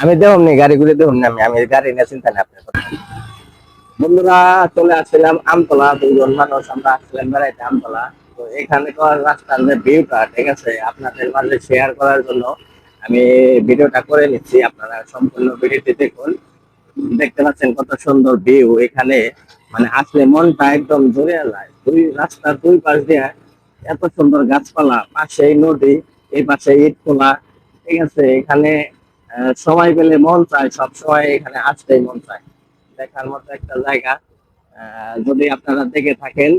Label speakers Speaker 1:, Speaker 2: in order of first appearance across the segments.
Speaker 1: আমি দেখুন নি গাড়িগুলি দেখুন না আমি গাড়ি নিয়ে চিন্তা নেই আপনার। বন্ধুরা, চলে আসছিলাম আমতলা দুজন মানুষ, আমরা আসছিলাম বেড়াইতে আমতলা। তো এখানে কর রাস্তার যে ভিউটা ঠিক আছে? আপনাদের মাঝে শেয়ার করার জন্য আমি ভিডিওটা করে নিচ্ছি, আপনারা সম্পূর্ণ ভিডিওটি দেখুন। দেখতে পাচ্ছেন কত সুন্দর ভিউ এখানে। মানে আসলে মনটা একদম জুড়ে যায় দুই রাস্তার দুই পাশ দিয়ে এত সুন্দর গাছপালা পাশে নদী এই পাশে ইট খোলা, ঠিক আছে? এখানে সময় পেলে মন চায় সব সময় এখানে আসতেই মন চায়। দেখার মতো একটা জায়গা। যদি আপনারা দেখে থাকেন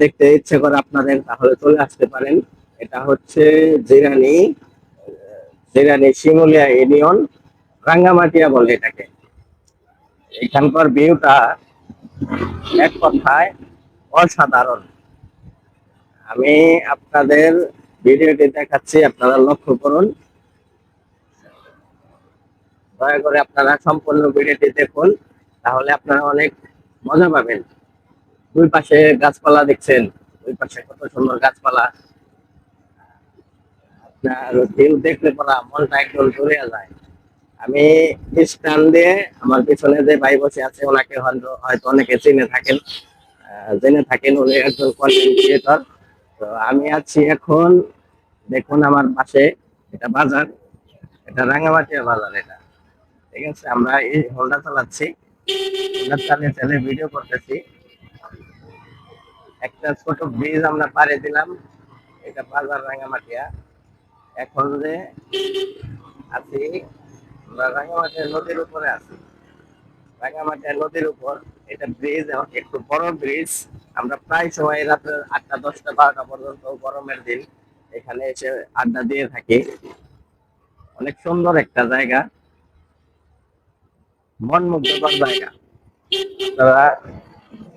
Speaker 1: দেখতে ইচ্ছে করে আপনাদের, তাহলে চলে আসতে পারেন। এটা হচ্ছে জিরানি জিরানি শিমুলিয়া ইউনিয়ন, রাঙ্গামাটিয়া বলে এটাকে। এখানকার ভিউটা এক কথায় অসাধারণ। আমি আপনাদের ভিডিওটি দেখাচ্ছি, আপনারা লক্ষ্য করুন। দয়া করে আপনারা সম্পূর্ণ ভিডিওটি দেখুন, তাহলে আপনারা অনেক মজা পাবেন। দুই পাশে গাছপালা দেখছেন, দুই পাশে কত সুন্দর গাছপালা। আপনার ভিউ দেখলে পরা মনটা একদম জুড়ে যায়। আমি স্ট্যান্ড দিয়ে আমার পিছনে যে ভাই বসে আছে, ওনাকে হয়তো অনেকে চিনে থাকেন। জেনে থাকেন, উনি একজন কন্টেন্ট ক্রিয়েটর তো আমি আছি এখন, দেখুন আমার পাশে, এটা বাজার। এটা রাঙ্গামাটিয়া বাজার এটা। ঠিক আছে, আমরা এই হোল্ডার চালাচ্ছি। হোন্ডা চালিয়ে চালিয়ে ভিডিও করতেছি। একটা ছোট ব্রিজ আমরা পাড়ে দিলাম। এটা বাজার রাঙ্গামাটিয়া এখন যে আছি, আমরা রাঙ্গামাটিয়া নদীর উপরে আছি। রাঙ্গামাটিয়া নদীর উপর এটা ব্রিজ একটু বড় ব্রিজ আমরা প্রায় সময় রাত্রে আটটা, দশটা, বারোটা পর্যন্ত গরমের দিন এখানে এসে আড্ডা দিয়ে থাকি। অনেক সুন্দর একটা জায়গা। মন মুগ্ধকর জায়গা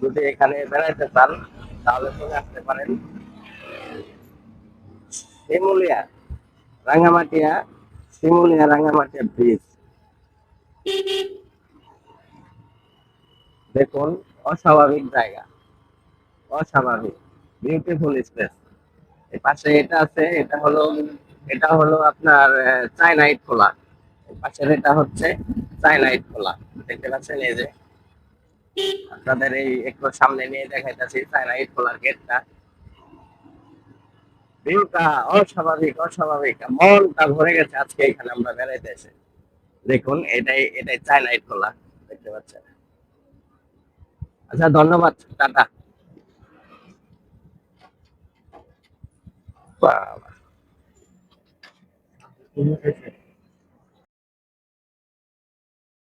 Speaker 1: যদি এখানে বেড়াইতে চান তাহলে চলে আসতে পারেন। শিমুলিয়া রাঙ্গামাটিয়া শিমুলিয়া রাঙ্গামাটিয়া ব্রিজ দেখুন অস্বাভাবিক জায়গা। অস্বাভাবিক। বিউটিফুল স্পেস পাশে এটা আছে এটা হলো এটা হলো আপনার আহ, চায়না ইট খোলা পাশের এটা হচ্ছে ইট খোলা। দেখতে পাচ্ছেন এই যে। আপনাদের এই একটু সামনে নিয়ে দেখাইতেছি ইট খোলার গেটটা। ভিউটা অস্বাভাবিক অস্বাভাবিক। মনটা ভরে গেছে আজকে এখানে আমরা বেড়াইতে এসে। দেখুন, এটাই এটাই চায়না ইট খোলা। দেখতে পাচ্ছেন? আচ্ছা ধন্যবাদ, টাটা। বাবা